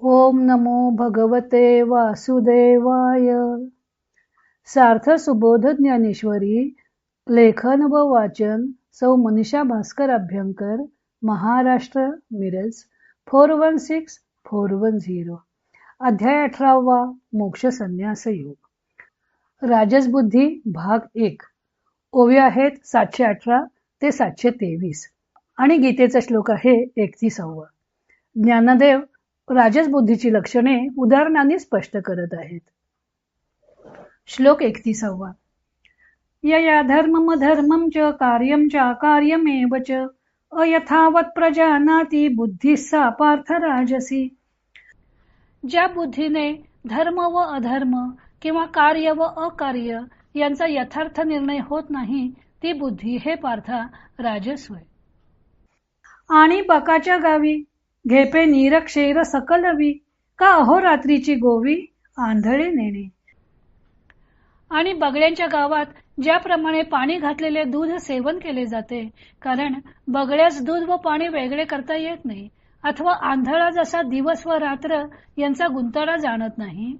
ओम नमो भगवते वासुदेवाय. सार्थ सुबोध ज्ञानेश्वरी लेखन व वाचन सौ Manisha Bhaskar Abhyankar Maharashtra Miraj four one six four one zero. अध्याय अठरावा मोक्ष संन्यास योग. राजस बुद्धी भाग एक. ओवे आहेत सातशे अठरा ते सातशे तेवीस. आणि गीतेचा श्लोक आहे एकतीसावा. ज्ञानदेव राजस बुद्धीची लक्षणे उदाहरणाने स्पष्ट करत आहेत. श्लोक एकतीसावा. यया धर्मम धर्मम च कार्यम च अकार्यमेव च अयथावत प्रजानाती बुद्धी सा पार्थ राजसी. ज्या बुद्धीने धर्म व अधर्म किंवा कार्य व अकार्य यांचा यथार्थ निर्णय होत नाही ती बुद्धी हे पार्था राजस होय आणि बकाच्या गावी घेपे निरक्षेर सकलवी का अहोरात्रीची गोवी? आंधळे नेणे. आणि बगड्यांच्या गावात ज्याप्रमाणे पाणी घातलेले दूध सेवन केले जाते कारण बगड्यास दूध व पाणी वेगळे करता येत नाही अथवा आंधळा जसा दिवस व रात्र यांचा गुंताळा जाणत नाही.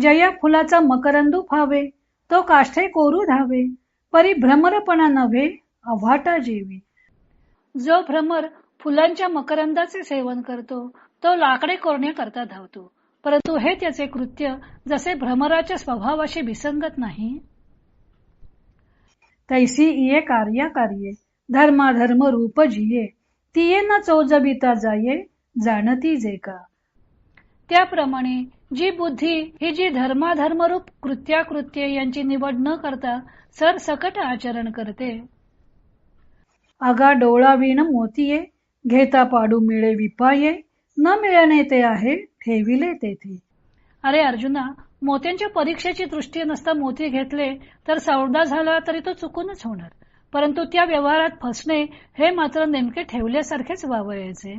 जया फुलाचा मकरंदू फावे तो काष्ठे कोरू धावे परी भ्रमरपणा नव्हे अव्हाटा जेवी. जो भ्रमर फुलांच्या मकरंदाचे सेवन करतो तो लाकडे कोरण्याकरता धावतो. परंतु हे त्याचे कृत्य जसे भ्रमराच्या स्वभावाशी विसंगत नाही? तैसी इये कार्य कार्ये धर्माधर्म रूप जिये तिये न चौजबिता जाये जाणती जे का. त्याप्रमाणे जी बुद्धी ही जी धर्माधर्मरूप कृत्याकृत्य यांची निवड न करता सरसकट आचरण करते. अगा डोळा विण मोतीये घेता पाडू मिळे विपाये न मिळणे ते आहे ठेविले तेथे. अरे अर्जुना मोत्यांच्या परीक्षेची दृष्टी नसता मोती घेतले तर सौदा झाला तरी तो चुकूनच होणार. परंतु त्या व्यवहारात फसणे हे मात्र नेमके ठेवल्यासारखेच व्हावयाचे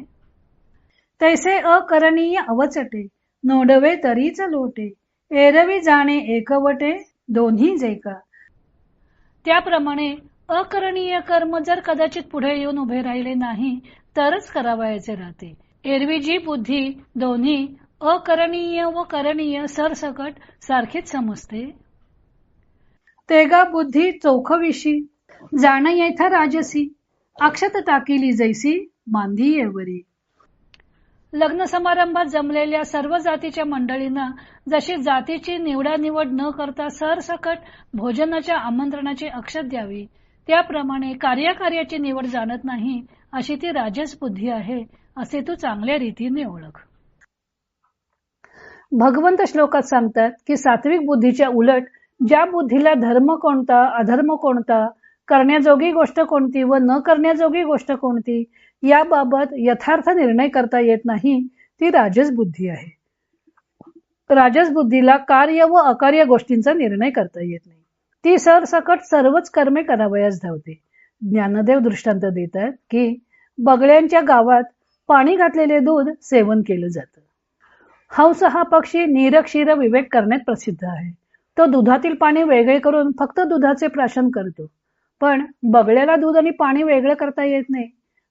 तैसे अकरणीय अवचटे नोडवे तरीच लोटे एरवी जाणे एकवटे दोन्ही जेका त्याप्रमाणे अकरणीय कर्म जर कदाचित पुढे येऊन उभे राहिले नाही तरच करावयाचे राहते. एरवी जी बुद्धी दोन्ही अकरणीय व करणीय सरसकट सारखीच समजते. तेगा बुद्धी चौखविशी जाण येथा राजसी अक्षत टाकिली जैसी मांदी येवरी. लग्न समारंभात जमलेल्या सर्व जातीच्या मंडळींना जशी जातीची निवडानिवड न करता सरसकट भोजनाच्या आमंत्रणाची अक्षत द्यावी त्याप्रमाणे कार्यकार्याची निवड जाणत नाही अशी ती राजस बुद्धी आहे असे तू चांगल्या रीतीने ओळख. भगवंत श्लोकात सांगतात की सात्विक बुद्धीच्या उलट ज्या बुद्धीला धर्म कोणता अधर्म कोणता करण्याजोगी गोष्ट कोणती व न करण्याजोगी गोष्ट कोणती याबाबत यथार्थ निर्णय करता येत नाही ती राजस बुद्धी आहे. राजस बुद्धीला कार्य व अकार्य गोष्टींचा निर्णय करता येत नाही. ती सरसकट सर्वच कर्मे करावयास धावते. ज्ञानदेव दृष्टांत देतात की बगळ्यांच्या गावात पाणी घातलेले दूध सेवन केलं जातं. हंस हा पक्षी निरक्षीर विवेक करण्यात प्रसिद्ध आहे. तो दुधातील पाणी वेगळे करून फक्त दुधाचे प्राशन करतो. पण बगळ्याला दूध आणि पाणी वेगळं करता येत नाही.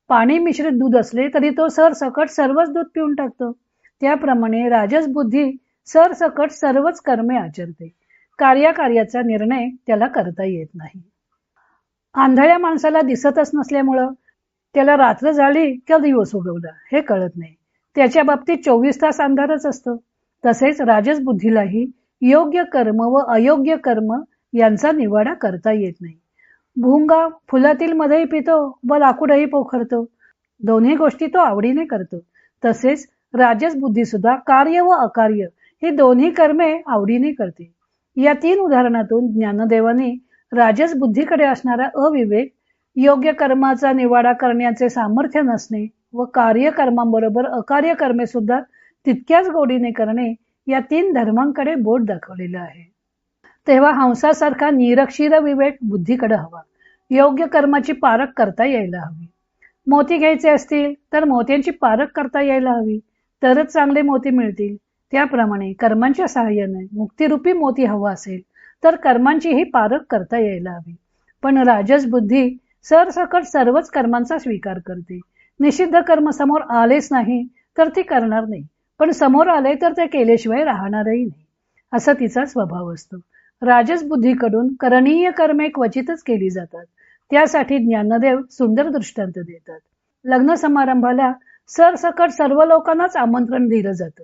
पाणी मिश्रित दूध असले तरी तो सरसकट सर्वच दूध पिऊन टाकतो. त्याप्रमाणे राजस बुद्धी सरसकट सर्वच कर्मे आचरते. कार्याकार्याचा निर्णय त्याला करता येत नाही. आंधळ्या माणसाला दिसतच नसल्यामुळं त्याला रात्र झाली किंवा दिवस उगवला हे कळत नाही. त्याच्या बाबतीत चोवीस तास अंधारच असतो. तसेच राजस बुद्धीलाही योग्य कर्म व अयोग्य कर्म यांचा निवाडा करता येत नाही. भुंगा फुलातील मध्येही पितो व लाकूडही पोखरतो. दोन्ही गोष्टी तो आवडीने करतो. तसेच राजस बुद्धी सुद्धा कार्य व अकार्य ही दोन्ही कर्मे आवडीने करते. या तीन उदाहरणातून ज्ञानदेवाने राजस बुद्धीकडे असणारा अविवेक योग्य कर्माचा निवाडा करण्याचे सामर्थ्य नसणे व कार्यकर्मांबरोबर अकार्य कर्मे सुद्धा तितक्याच गोडीने करणे या तीन धर्मांकडे बोट दाखवलेलं आहे. तेव्हा हंसासारखा निरक्षीर विवेक बुद्धीकडे हवा. योग्य कर्माची पारख करता यायला हवी. मोती घ्यायचे असतील तर मोत्यांची पारख करता यायला हवी. तरच चांगले मोती मिळतील. त्याप्रमाणे कर्मांच्या सहाय्याने मुक्तिरूपी मोती हवा असेल तर कर्मांची ही पारख करता यायला हवी. पण राजस बुद्धी सरसकट सर्वच कर्मांचा स्वीकार करते. निषिद्ध कर्म समोर आलेच नाही तर ती करणार नाही. पण समोर आले तर ते केल्याशिवाय राहणारही नाही. असा तिचा स्वभाव असतो. राजस बुद्धीकडून करणीय कर्मे क्वचितच केली जातात. त्यासाठी ज्ञानदेव सुंदर दृष्टांत देतात. लग्न समारंभाला सरसकट सर्व लोकांनाच आमंत्रण दिलं जातं.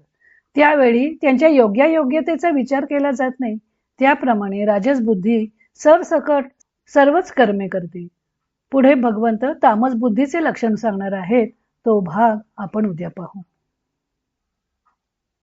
त्यावेळी त्यांच्या योग्यायोग्यतेचा विचार केला जात नाही. त्याप्रमाणे राजस बुद्धी सरसकट सर्वच कर्मे करते. पुढे भगवंत तामस बुद्धीचे लक्षण सांगणार आहेत तो भाग आपण उद्या पाहू.